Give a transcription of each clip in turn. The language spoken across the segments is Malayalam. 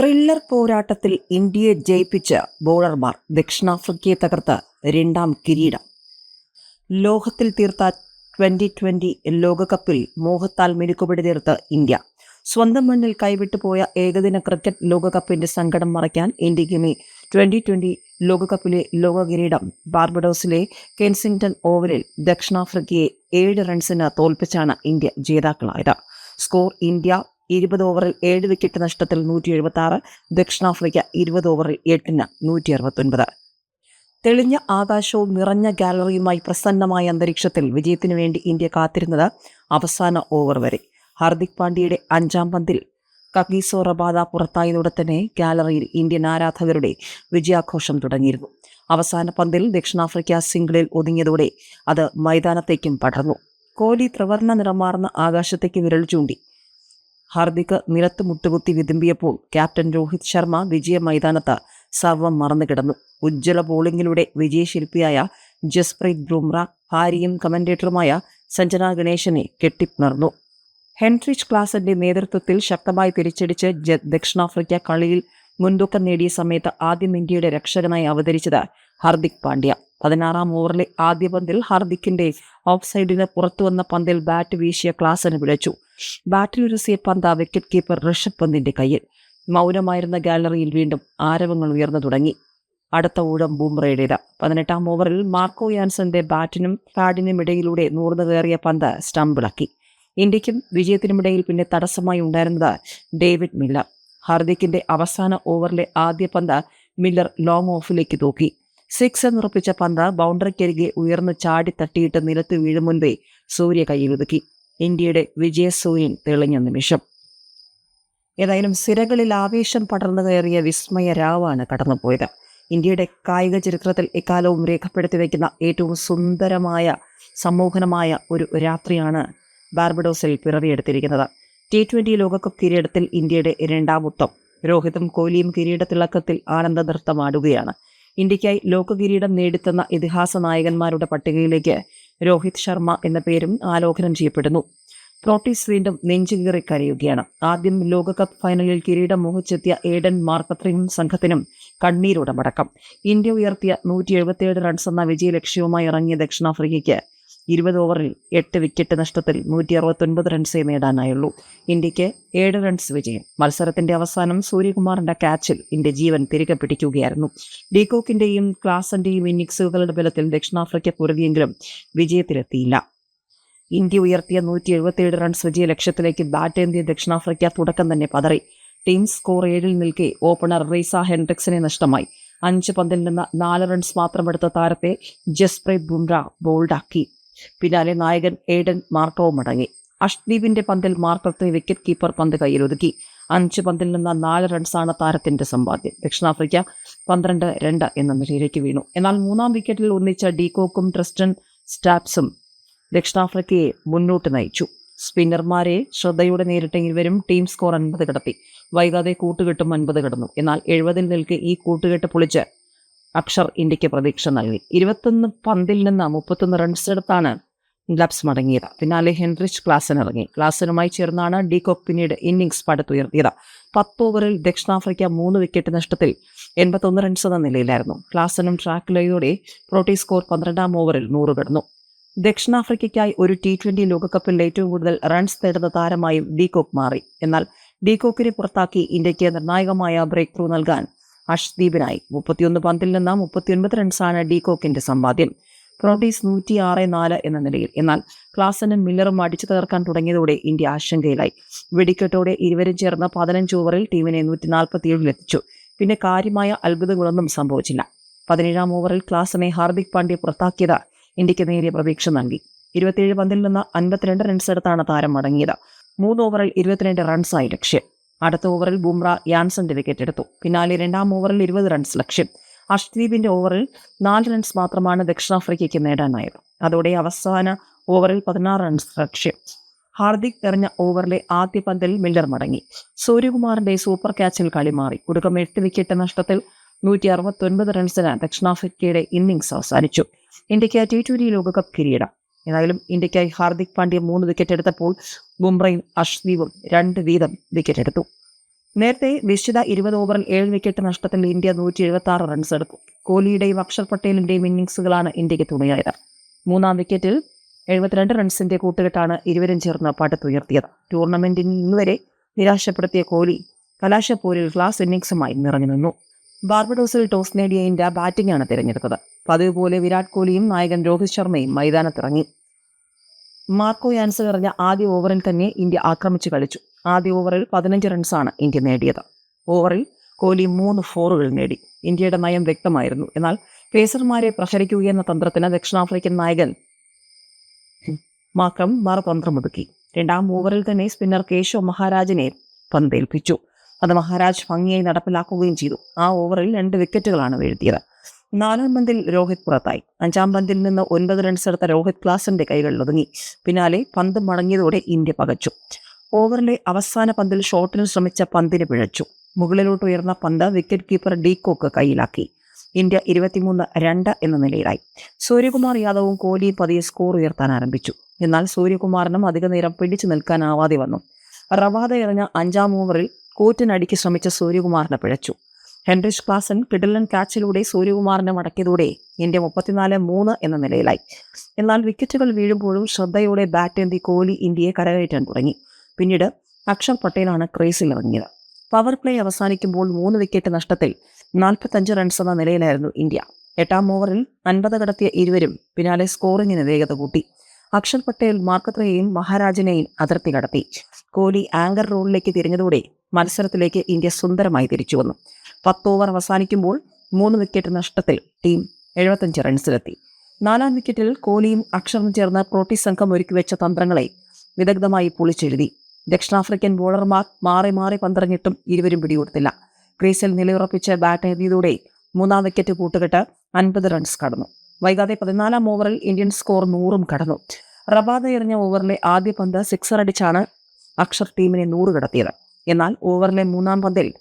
ത്രില്ലർ പോരാട്ടത്തിൽ ഇന്ത്യയെ ജയിപ്പിച്ച ബോളർമാർ ദക്ഷിണാഫ്രിക്കയെ തകർത്ത് രണ്ടാം കിരീടം. ലോകത്തിൽ തീർത്ത ട്വന്റി ട്വന്റി ലോകകപ്പിൽ മോഹത്താൽ മെരുക്കുപിടി തീർത്ത് ഇന്ത്യ. സ്വന്തം മണ്ണിൽ കൈവിട്ടു പോയ ഏകദിന ക്രിക്കറ്റ് ലോകകപ്പിന്റെ സങ്കടം മറയ്ക്കാൻ ഇന്ത്യയ്ക്ക് ഇനി ട്വന്റി ട്വന്റി ലോകകപ്പിലെ ലോക കിരീടം ബാർബഡോസിലെ കെൻസിംഗ്ടൺ ഓവലിൽ ദക്ഷിണാഫ്രിക്കയെ ഏഴ് റൺസിന് തോൽപ്പിച്ചാണ് ഇന്ത്യ ജേതാക്കളായത്. സ്കോർ ഇന്ത്യ ഇരുപത് ഓവറിൽ ഏഴ് വിക്കറ്റ് നഷ്ടത്തിൽ നൂറ്റി എഴുപത്തി ആറ് ദക്ഷിണാഫ്രിക്ക ഇരുപത് ഓവറിൽ എട്ടിന് നൂറ്റി അറുപത്തൊൻപത് തെളിഞ്ഞ ആകാശവും നിറഞ്ഞ ഗാലറിയുമായി പ്രസന്നമായ അന്തരീക്ഷത്തിൽ വിജയത്തിനു വേണ്ടി ഇന്ത്യ കാത്തിരുന്നത് അവസാന ഓവർ വരെ. ഹാർദിക് പാണ്ഡ്യയുടെ അഞ്ചാം പന്തിൽ കഗീസോ റബാദ പുറത്തായതോടെ തന്നെ ഗാലറിയിൽ ഇന്ത്യൻ ആരാധകരുടെ വിജയാഘോഷം തുടങ്ങിയിരുന്നു. അവസാന പന്തിൽ ദക്ഷിണാഫ്രിക്ക സിംഗിളിൽ ഒതുങ്ങിയതോടെ അത് മൈതാനത്തേക്കും പടർന്നു. കോഹ്ലി ത്രിവർണ നിറമാർന്ന ആകാശത്തേക്ക് വിരൽ ചൂണ്ടി. ഹാർദിക് നിലത്ത് മുട്ടുകുത്തി വിതുമ്പിയപ്പോൾ ക്യാപ്റ്റൻ രോഹിത് ശർമ്മ വിജയ മൈതാനത്ത് സർവം മറന്നുകിടന്നു. ഉജ്ജ്വല ബോളിംഗിലൂടെ വിജയശില്പിയായ ജസ്പ്രീത് ബുംറ ഭാര്യയും കമന്റേറ്ററുമായ സഞ്ജന ഗണേശനെ കെട്ടിപ്പുണർന്നു. ഹെൻറിച്ച് ക്ലാസന്റെ നേതൃത്വത്തിൽ ശക്തമായി തിരിച്ചടിച്ച് ദക്ഷിണാഫ്രിക്ക കളിയിൽ മുൻതൂക്കം നേടിയ സമയത്ത് ആദ്യം ഇന്ത്യയുടെ രക്ഷകനായി അവതരിച്ചത് ഹാർദിക് പാണ്ഡ്യ. പതിനാറാം ഓവറിലെ ആദ്യ പന്തിൽ ഹാർദിക്കിന്റെ ഓഫ് സൈഡിന് പുറത്തുവന്ന പന്തിൽ ബാറ്റ് വീശിയ ക്ലാസന് വിളിച്ചു. ബാറ്റിൽ ഉരസിയ പന്ത വിക്കറ്റ് കീപ്പർ ഋഷഭ് പന്തിന്റെ കയ്യിൽ. മൗനമായിരുന്ന ഗാലറിയിൽ വീണ്ടും ആരവങ്ങൾ ഉയർന്നു തുടങ്ങി. അടുത്ത ഊഴം ബൂംറയുടേത് പതിനെട്ടാം ഓവറിൽ മാർക്കോ യാൻസന്റെ ബാറ്റിനും പാഡിനും ഇടയിലൂടെ നൂർന്നു കയറിയ പന്ത് സ്റ്റംപിളക്കി ഇന്ത്യക്കും വിജയത്തിനുമിടയിൽ പിന്നെ തടസ്സമായി ഉണ്ടായിരുന്നത് ഡേവിഡ് മില്ലർ. ഹാർദിക്കിന്റെ അവസാന ഓവറിലെ ആദ്യ പന്ത് മില്ലർ ലോങ് ഓഫിലേക്ക് തൂക്കി. സിക്സ് എന്നുറപ്പിച്ച പന്ത് ബൗണ്ടറിക്കരികെ ഉയർന്നു ചാടി തട്ടിയിട്ട് നിലത്ത് വീഴും മുൻപേ സൂര്യ കൈയിലൊതുക്കി ഇന്ത്യയുടെ വിജയസൂര്യൻ തെളിഞ്ഞ നിമിഷം. ഏതായാലും സിരകളിൽ ആവേശം പടർന്നു കയറിയ വിസ്മയ രാവാണ് കടന്നുപോയത്. ഇന്ത്യയുടെ കായിക ചരിത്രത്തിൽ എക്കാലവും രേഖപ്പെടുത്തി വയ്ക്കുന്ന ഏറ്റവും സുന്ദരമായ സമ്മോഹനമായ ഒരു രാത്രിയാണ് ബാർബഡോസിൽ പിറവിയെടുത്തിരിക്കുന്നത്. ടി ട്വന്റി ലോകകപ്പ് കിരീടത്തിൽ ഇന്ത്യയുടെ രണ്ടാമത്വം രോഹിതും കോഹ്ലിയും കിരീടത്തിളക്കത്തിൽ ആനന്ദ നൃത്തമാടുകയാണ് ഇന്ത്യയ്ക്കായി ലോക കിരീടം നേടിത്തന്ന ഇതിഹാസ നായകന്മാരുടെ പട്ടികയിലേക്ക് രോഹിത് ശർമ്മ എന്ന പേരും ആലോകനം ചെയ്യപ്പെടുന്നു. പ്രോട്ടീസ് വീണ്ടും നെഞ്ചുകീറി കരയുകയാണ്. ആദ്യം ലോകകപ്പ് ഫൈനലിൽ കിരീടം മോഹിച്ചെത്തിയ ഏഡൻ മാർക്കത്രയും സംഘത്തിനും കണ്ണീരോടെ മടക്കം ഇന്ത്യ ഉയർത്തിയ നൂറ്റി എഴുപത്തിയേഴ് റൺസ് എന്ന വിജയലക്ഷ്യവുമായി ഇറങ്ങിയ ദക്ഷിണാഫ്രിക്കയ്ക്ക് ഇരുപത് ഓവറിൽ എട്ട് വിക്കറ്റ് നഷ്ടത്തിൽ നൂറ്റി അറുപത്തൊൻപത് റൺസേ നേടാനായുള്ളൂ. ഇന്ത്യയ്ക്ക് ഏഴ് റൺസ് വിജയം. മത്സരത്തിന്റെ അവസാനം സൂര്യകുമാറിന്റെ ക്യാച്ചിൽ ഇന്ത്യ ജീവൻ തിരികെ പിടിക്കുകയായിരുന്നു. ഡീകോക്കിന്റെയും ക്ലാസന്റെയും ഇന്നിംഗ്സുകളുടെ ബലത്തിൽ ദക്ഷിണാഫ്രിക്ക പൊരുതിയെങ്കിലും വിജയത്തിലെത്തിയില്ല. ഇന്ത്യ ഉയർത്തിയ നൂറ്റി എഴുപത്തിയേഴ് റൺസ് വിജയ ലക്ഷ്യത്തിലേക്ക് ബാറ്റ് ഏന്തിയ ദക്ഷിണാഫ്രിക്ക തുടക്കം തന്നെ പതറി. ടീം സ്കോർ ഏഴിൽ നിൽക്കെ ഓപ്പണർ റീസ ഹെൻഡ്രിക്സിനെ നഷ്ടമായി. അഞ്ച് പന്തിൽ നിന്ന് നാല് റൺസ് മാത്രമെടുത്ത താരത്തെ ജസ്പ്രീത് ബുംറ ബോൾഡാക്കി പിന്നാലെ നായകൻ ഏഡൻ മാർട്ടോ മടങ്ങി അഷ്ദീപിന്റെ പന്തിൽ മാർട്ടത്തെ വിക്കറ്റ് കീപ്പർ പന്ത് കയ്യിലൊതുക്കി. അഞ്ച് പന്തിൽ നിന്ന് നാല് റൺസാണ് താരത്തിന്റെ സമ്പാദ്യം. ദക്ഷിണാഫ്രിക്ക പന്ത്രണ്ട് രണ്ട് എന്ന നിലയിലേക്ക് വീണു. എന്നാൽ മൂന്നാം വിക്കറ്റിൽ ഒന്നിച്ച ഡീകോക്കും ട്രസ്റ്റൻ സ്റ്റാപ്സും ദക്ഷിണാഫ്രിക്കയെ മുന്നോട്ട് നയിച്ചു. സ്പിന്നർമാരെ ശ്രദ്ധയോടെ നേരിട്ട ഇരുവരും ടീം സ്കോർ അൻപത് കടത്തി. വൈകാതെ കൂട്ടുകെട്ടും അൻപത് കടന്നു. എന്നാൽ എഴുപതിൽ നിൽക്കെ ഈ കൂട്ടുകെട്ട് പൊളിച്ച് അക്ഷർ ഇന്ത്യയ്ക്ക് പ്രതീക്ഷ നൽകി. ഇരുപത്തൊന്ന് പന്തിൽ നിന്ന് മുപ്പത്തൊന്ന് റൺസ് എടുത്താണ് ഗ്ലബ്സ് മടങ്ങിയത്. പിന്നാലെ ഹെൻറിച്ച് ക്ലാസൻ ഇറങ്ങി. ക്ലാസനുമായി ചേർന്നാണ് ഡീകോക്ക് പിന്നീട് ഇന്നിംഗ്സ് പടുത്തുയർത്തിയത്. പത്ത് ഓവറിൽ ദക്ഷിണാഫ്രിക്ക മൂന്ന് വിക്കറ്റ് നഷ്ടത്തിൽ എൺപത്തൊന്ന് റൺസ് എന്ന നിലയിലായിരുന്നു. ക്ലാസനും ട്രാക്കിലയോടെ പ്രോട്ടി സ്കോർ പന്ത്രണ്ടാം ഓവറിൽ നൂറ് കടന്നു. ദക്ഷിണാഫ്രിക്കയ്ക്കായി ഒരു ടി ട്വന്റി ലോകകപ്പിൽ ഏറ്റവും കൂടുതൽ റൺസ് നേടുന്ന താരമായും ഡീകോക്ക് മാറി. എന്നാൽ ഡീകോക്കിനെ പുറത്താക്കി ഇന്ത്യയ്ക്ക് നിർണായകമായ ബ്രേക്ക് ത്രൂ നൽകാൻ അഷ്ദീപിനായി. മുപ്പത്തിയൊന്ന് പന്തിൽ നിന്ന് മുപ്പത്തിയൊൻപത് റൺസാണ് ഡീകോക്കിന്റെ സമ്പാദ്യം. പ്രോട്ടീസ് നൂറ്റി ആറ് നാല് എന്ന നിലയിൽ. എന്നാൽ ക്ലാസനും മില്ലറും അടിച്ചു തകർക്കാൻ തുടങ്ങിയതോടെ ഇന്ത്യ ആശങ്കയിലായി. വെടിക്കെട്ടോടെ ഇരുവരും ചേർന്ന പതിനഞ്ച് ഓവറിൽ ടീമിനെ നൂറ്റി നാൽപ്പത്തിയേഴിലെത്തിച്ചു പിന്നെ കാര്യമായ അത്ഭുതങ്ങളൊന്നും സംഭവിച്ചില്ല. പതിനേഴാം ഓവറിൽ ക്ലാസനെ ഹാർദിക് പാണ്ഡ്യ പുറത്താക്കിയത് ഇന്ത്യയ്ക്ക് നേരിയ പ്രതീക്ഷ നൽകി. ഇരുപത്തിയേഴ് പന്തിൽ നിന്ന് അൻപത്തിരണ്ട് റൺസ് എടുത്താണ് താരം മടങ്ങിയത്. മൂന്ന് ഓവറിൽ ഇരുപത്തിരണ്ട് റൺസായി ലക്ഷ്യം. അടുത്ത ഓവറിൽ ബുംറ യാൻസന്റെ വിക്കറ്റ് എടുത്തു. പിന്നാലെ രണ്ടാം ഓവറിൽ ഇരുപത് റൺസ് ലക്ഷ്യം. അഷ്ദീപിന്റെ ഓവറിൽ നാല് റൺസ് മാത്രമാണ് ദക്ഷിണാഫ്രിക്കയ്ക്ക് നേടാനായത്. അതോടെ അവസാന ഓവറിൽ പതിനാറ് റൺസ് ലക്ഷ്യം. ഹാർദിക് എറിഞ്ഞ ഓവറിലെ ആദ്യ പന്തിൽ മില്ലർ മടങ്ങി. സൂര്യകുമാറിന്റെ സൂപ്പർ ക്യാച്ചിൽ കളി മാറി. ഒടുക്കം എട്ട് വിക്കറ്റ് നഷ്ടത്തിൽ നൂറ്റി അറുപത്തൊൻപത് റൺസിന് ദക്ഷിണാഫ്രിക്കയുടെ ഇന്നിംഗ്സ് അവസാനിച്ചു. ഇന്ത്യയ്ക്ക് ടി ട്വന്റി ലോകകപ്പ് കിരീടം. ഏതായാലും ഇന്ത്യക്കായി ഹാർദിക് പാണ്ഡ്യ മൂന്ന് വിക്കറ്റ് എടുത്തപ്പോൾ ബുംറയും അഷ്ദീപും രണ്ട് വീതം വിക്കറ്റ് എടുത്തു. നേരത്തെ നിശ്ചിത ഇരുപത് ഓവറിൽ ഏഴ് വിക്കറ്റ് നഷ്ടത്തിൽ ഇന്ത്യ നൂറ്റി എഴുപത്തി ആറ് റൺസ് എടുത്തു. കോഹ്ലിയുടെയും അക്ഷർ പട്ടേലിന്റെയും ഇന്നിംഗ്സുകളാണ് ഇന്ത്യയ്ക്ക് തുണയായത്. മൂന്നാം വിക്കറ്റിൽ എഴുപത്തിരണ്ട് റൺസിന്റെ കൂട്ടുകെട്ടാണ് ഇരുവരും ചേർന്ന് പടുത്തുയർത്തിയത് ടൂർണമെന്റിൽ ഇന്നുവരെ നിരാശപ്പെടുത്തിയ കോഹ്ലി കലാശപ്പോരിൽ ക്ലാസ് ഇന്നിംഗ്സുമായി നിറഞ്ഞു നിന്നു. ബാർബഡോസിൽ ടോസ് നേടിയ ഇന്ത്യ ബാറ്റിംഗാണ് തിരഞ്ഞെടുത്തത്. പതിവ് പോലെ വിരാട് കോഹ്ലിയും നായകൻ രോഹിത് ശർമ്മയും മൈതാനത്തിറങ്ങി. മാർക്കോ യാൻസൺ എറിഞ്ഞ ആദ്യ ഓവറിൽ തന്നെ ഇന്ത്യ ആക്രമിച്ചു കളിച്ചു. ആദ്യ ഓവറിൽ പതിനഞ്ച് റൺസാണ് ഇന്ത്യ നേടിയത്. ഓവറിൽ കോഹ്ലി മൂന്ന് ഫോറുകൾ നേടി. ഇന്ത്യയുടെ നയം വ്യക്തമായിരുന്നു. എന്നാൽ പേസർമാരെ പ്രഹരിക്കുക പ്രഹരിക്കുകയെന്ന തന്ത്രത്തിന് ദക്ഷിണാഫ്രിക്കൻ നായകൻ മാക്രം മറുതന്ത്രമൊതുക്കി രണ്ടാം ഓവറിൽ തന്നെ സ്പിന്നർ കേശവ് മഹാരാജനെ പന്തേൽപ്പിച്ചു അത് മഹാരാജ് ഭംഗിയായി നടപ്പിലാക്കുകയും ചെയ്തു. ആ ഓവറിൽ രണ്ട് വിക്കറ്റുകളാണ് വീഴ്ത്തിയത്. നാലാം പന്തിൽ രോഹിത് പുറത്തായി. അഞ്ചാം പന്തിൽ നിന്ന് ഒൻപത് റൺസ് എടുത്ത രോഹിത് ക്ലാസിന്റെ കൈകളിൽ ഒതുങ്ങി. പിന്നാലെ പന്ത് മടങ്ങിയതോടെ ഇന്ത്യ പകച്ചു. ഓവറിലെ അവസാന പന്തിൽ ഷോട്ടിന് ശ്രമിച്ച പന്തിന് പിഴച്ചു. മുകളിലോട്ട് ഉയർന്ന പന്ത് വിക്കറ്റ് കീപ്പർ ഡി കോക്ക് കൈയിലാക്കി ഇന്ത്യ ഇരുപത്തിമൂന്ന് രണ്ട് എന്ന നിലയിലായി. സൂര്യകുമാർ യാദവും കോഹ്ലിയും പതിയെ സ്കോർ ഉയർത്താൻ ആരംഭിച്ചു. എന്നാൽ സൂര്യകുമാറിനും അധിക നേരം പിടിച്ചു നിൽക്കാനാവാതെ വന്നു. റവാദ എറിഞ്ഞ അഞ്ചാം ഓവറിൽ കൂറ്റിനടിക്ക് ശ്രമിച്ച സൂര്യകുമാറിനെ പിഴച്ചു. ഹെൻറിഷ് ക്ലാസൻ കിഡലൻ ക്യാച്ചിലൂടെ സൂര്യകുമാറിനെ മടക്കിയതോടെ ഇന്ത്യ മുപ്പത്തിനാല് മൂന്ന് എന്ന നിലയിലായി. എന്നാൽ വിക്കറ്റുകൾ വീഴുമ്പോഴും ശ്രദ്ധയോടെ ബാറ്റേന്തി കോഹ്ലി ഇന്ത്യയെ കരകയറ്റാൻ തുടങ്ങി. പിന്നീട് അക്ഷർ പട്ടേലാണ് ക്രീസിൽ ഇറങ്ങിയത്. പവർ പ്ലേ അവസാനിക്കുമ്പോൾ മൂന്ന് വിക്കറ്റ് നഷ്ടത്തിൽ നാൽപ്പത്തഞ്ച് റൺസ് എന്ന നിലയിലായിരുന്നു ഇന്ത്യ. എട്ടാം ഓവറിൽ അൻപത് കടത്തിയ ഇരുവരും പിന്നാലെ സ്കോറിങ്ങിന് വേഗത കൂട്ടി. അക്ഷർ പട്ടേൽ മാർക്കത്രയെയും മഹാരാജിനെയും അതിർത്തി കടത്തി. കോഹ്ലി ആങ്കർ റോളിലേക്ക് തിരിഞ്ഞതോടെ മത്സരത്തിലേക്ക് ഇന്ത്യ സുന്ദരമായി തിരിച്ചു വന്നു. പത്ത് ഓവർ അവസാനിക്കുമ്പോൾ മൂന്ന് വിക്കറ്റ് നഷ്ടത്തിൽ ടീം എഴുപത്തഞ്ച് റൺസിലെത്തി നാലാം വിക്കറ്റിൽ കോഹ്ലിയും അക്ഷറും ചേർന്ന് പ്രോട്ടി സംഘം ഒരുക്കി വെച്ച തന്ത്രങ്ങളെ വിദഗ്ധമായി പൊളിച്ചെഴുതി. ദക്ഷിണാഫ്രിക്കൻ ബോളർമാർ മാറി മാറി പന്തറിഞ്ഞിട്ടും ഇരുവരും പിടികൊടുത്തില്ല. ക്രീസിൽ നിലയുറപ്പിച്ച് ബാറ്റ് എഴുതിയതോടെ മൂന്നാം വിക്കറ്റ് കൂട്ടുകെട്ട് അൻപത് റൺസ് കടന്നു. വൈകാതെ പതിനാലാം ഓവറിൽ ഇന്ത്യൻ സ്കോർ നൂറും കടന്നു. റബാദ എറിഞ്ഞ ഓവറിലെ ആദ്യ പന്ത് സിക്സർ അടിച്ചാണ് അക്ഷർ ടീമിനെ നൂറ് കടത്തിയത്. എന്നാൽ ഓവറിലെ മൂന്നാം പന്തിൽ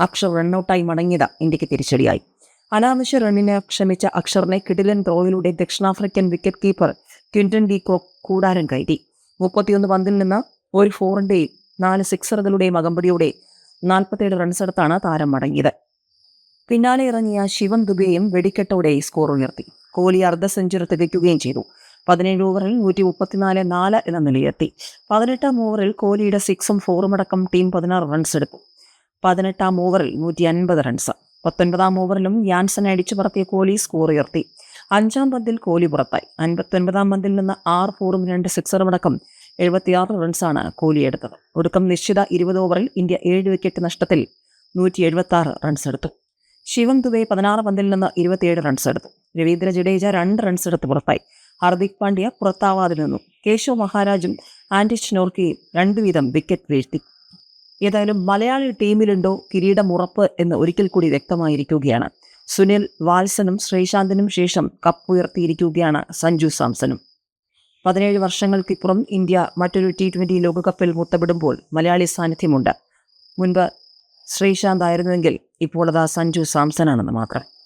അക്ഷർ റണ്ണൌട്ടായി മടങ്ങിയത് ഇന്ത്യയ്ക്ക് തിരിച്ചടിയായി. അനാവശ്യ റണ്ണിന് ക്ഷമിച്ച അക്ഷറിനെ കിടിലൻ ത്രോയിലൂടെ ദക്ഷിണാഫ്രിക്കൻ വിക്കറ്റ് കീപ്പർ ക്വിന്റൻ ഡീകോ കൂടാരം കയറ്റി. മുപ്പത്തിയൊന്ന് പന്തിൽ നിന്ന് ഒരു ഫോറിന്റെയും നാല് സിക്സറുകളുടെയും അകമ്പടിയോടെ നാൽപ്പത്തേഴ് റൺസെടുത്താണ് താരം മടങ്ങിയത്. പിന്നാലെ ഇറങ്ങിയ ശിവൻ ദുബെയും വെടിക്കെട്ടോടെ സ്കോർ ഉയർത്തി. കോഹ്ലി അർദ്ധ സെഞ്ചുറി തികയ്ക്കുകയും ചെയ്തു. പതിനേഴ് ഓവറിൽ നൂറ്റി മുപ്പത്തിനാല് നാല് എന്ന നിലയെത്തി പതിനെട്ടാം ഓവറിൽ കോഹ്ലിയുടെ സിക്സും ഫോറും അടക്കം ടീം പതിനാറ് റൺസ് എടുത്തു. പതിനെട്ടാം ഓവറിൽ നൂറ്റി അൻപത് റൺസ് പത്തൊൻപതാം ഓവറിലും യാൻസൺ അടിച്ചു പറത്തിയ കോഹ്ലി സ്കോർ ഉയർത്തി. അഞ്ചാം പന്തിൽ കോഹ്ലി പുറത്തായി. അൻപത്തൊൻപതാം പന്തിൽ നിന്ന് ആറ് ഫോറും രണ്ട് സിക്സറും അടക്കം എഴുപത്തിയാറ് റൺസാണ് കോഹ്ലി എടുത്തത്. ഒടുക്കം നിശ്ചിത ഇരുപത് ഓവറിൽ ഇന്ത്യ ഏഴ് വിക്കറ്റ് നഷ്ടത്തിൽ നൂറ്റി എഴുപത്തി റൺസ് എടുത്തു. ശിവം ദുബെ പതിനാറ് പന്തിൽ നിന്ന് ഇരുപത്തിയേഴ് റൺസ് എടുത്തു. രവീന്ദ്ര ജഡേജ രണ്ട് റൺസ് എടുത്ത് പുറത്തായി. ഹാർദിക് പാണ്ഡ്യ പുറത്താവാതെ നിന്നു. കേശവ് മഹാരാജും ആൻഡിച്ച് നോർക്കിയും രണ്ടു വീതം വിക്കറ്റ് വീഴ്ത്തി. ഏതായാലും മലയാളി ടീമിലുണ്ടോ കിരീടം ഉറപ്പ് എന്ന് ഒരിക്കൽ കൂടി വ്യക്തമായിരിക്കുകയാണ്. സുനിൽ വാത്സനും ശ്രീശാന്തിനും ശേഷം കപ്പ് ഉയർത്തിയിരിക്കുകയാണ് സഞ്ജു സാംസണും. പതിനേഴ് വർഷങ്ങൾക്കിപ്പുറം ഇന്ത്യ മറ്റൊരു ടി ട്വന്റി ലോകകപ്പിൽ മുത്തപ്പെടുമ്പോൾ മലയാളി സാന്നിധ്യമുണ്ട്. മുൻപ് ശ്രീശാന്ത് ആയിരുന്നുവെങ്കിൽ ഇപ്പോൾ അത് ആ സഞ്ജു സാംസൺ ആണെന്ന് മാത്രം.